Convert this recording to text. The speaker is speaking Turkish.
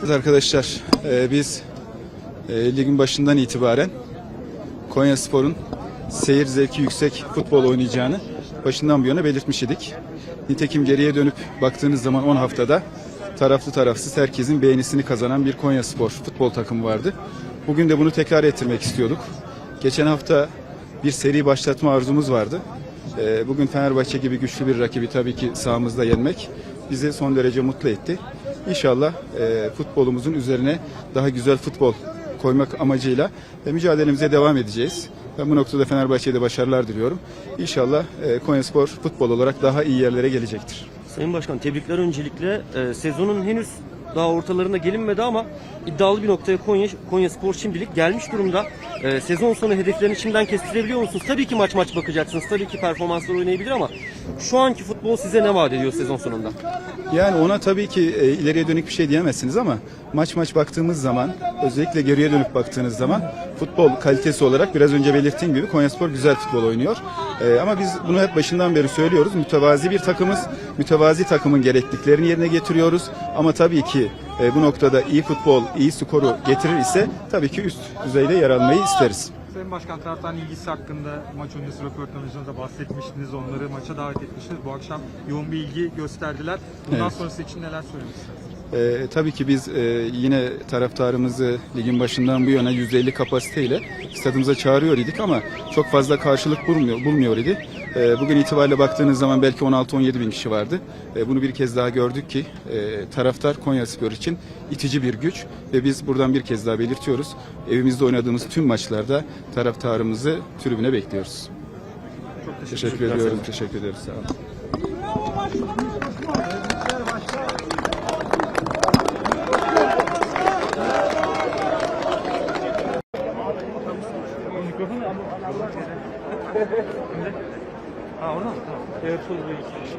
Evet arkadaşlar e, biz e, ligin başından itibaren Konya Spor'un seyir zevki yüksek futbol oynayacağını başından bu yana belirtmiş idik. Nitekim geriye dönüp baktığınız zaman 10 haftada taraflı tarafsız herkesin beğenisini kazanan bir Konya Spor futbol takımı vardı. Bugün de bunu tekrar ettirmek istiyorduk. Geçen hafta bir seri başlatma arzumuz vardı. E, Bugün Fenerbahçe gibi güçlü bir rakibi tabii ki sahamızda yenmek bizi son derece mutlu etti. İnşallah e, futbolumuzun üzerine daha güzel futbol koymak amacıyla e, mücadelemize devam edeceğiz. Ben bu noktada Fenerbahçe'ye de başarılar diliyorum. İnşallah e, Konyaspor futbol olarak daha iyi yerlere gelecektir. Sayın Başkan tebrikler öncelikle. Ee, sezonun henüz daha ortalarına gelinmedi ama iddialı bir noktaya Konya, Konya Spor şimdilik gelmiş durumda. Ee, sezon sonu hedeflerini şimdiden kestirebiliyor musunuz? Tabii ki maç maç bakacaksınız. Tabii ki performanslar oynayabilir ama şu anki futbol size ne vaat ediyor sezon sonunda? Yani ona tabii ki e, ileriye dönük bir şey diyemezsiniz ama maç maç baktığımız zaman özellikle geriye dönüp baktığınız zaman futbol kalitesi olarak biraz önce belirttiğim gibi Konyaspor güzel futbol oynuyor. E, ama biz bunu hep başından beri söylüyoruz. Mütevazi bir takımız. Mütevazi takımın gerekliliklerini yerine getiriyoruz. Ama tabii ki e, bu noktada iyi futbol, iyi skoru getirir ise tabii ki üst düzeyde yer almayı isteriz. Sayın Başkan taraftan ilgisi hakkında maç öncesi röportajınızda bahsetmiştiniz. Onları maça davet etmiştiniz. Bu akşam yoğun bir ilgi gösterdiler. Bundan Evet. sonrası için neler söylemek istersiniz? Ee, tabii ki biz e, yine taraftarımızı ligin başından bu yana %50 kapasiteyle stadımıza çağırıyor idik ama çok fazla karşılık bulmuyor, bulmuyor idi. Ee, bugün itibariyle baktığınız zaman belki 16-17 bin kişi vardı. Ee, bunu bir kez daha gördük ki e, taraftar Konya Spor için itici bir güç ve biz buradan bir kez daha belirtiyoruz. Evimizde oynadığımız tüm maçlarda taraftarımızı tribüne bekliyoruz. Çok Teşekkür ediyorum. Teşekkür ederiz. Sağ olun. ha orada mı? Evet, söz bir iki.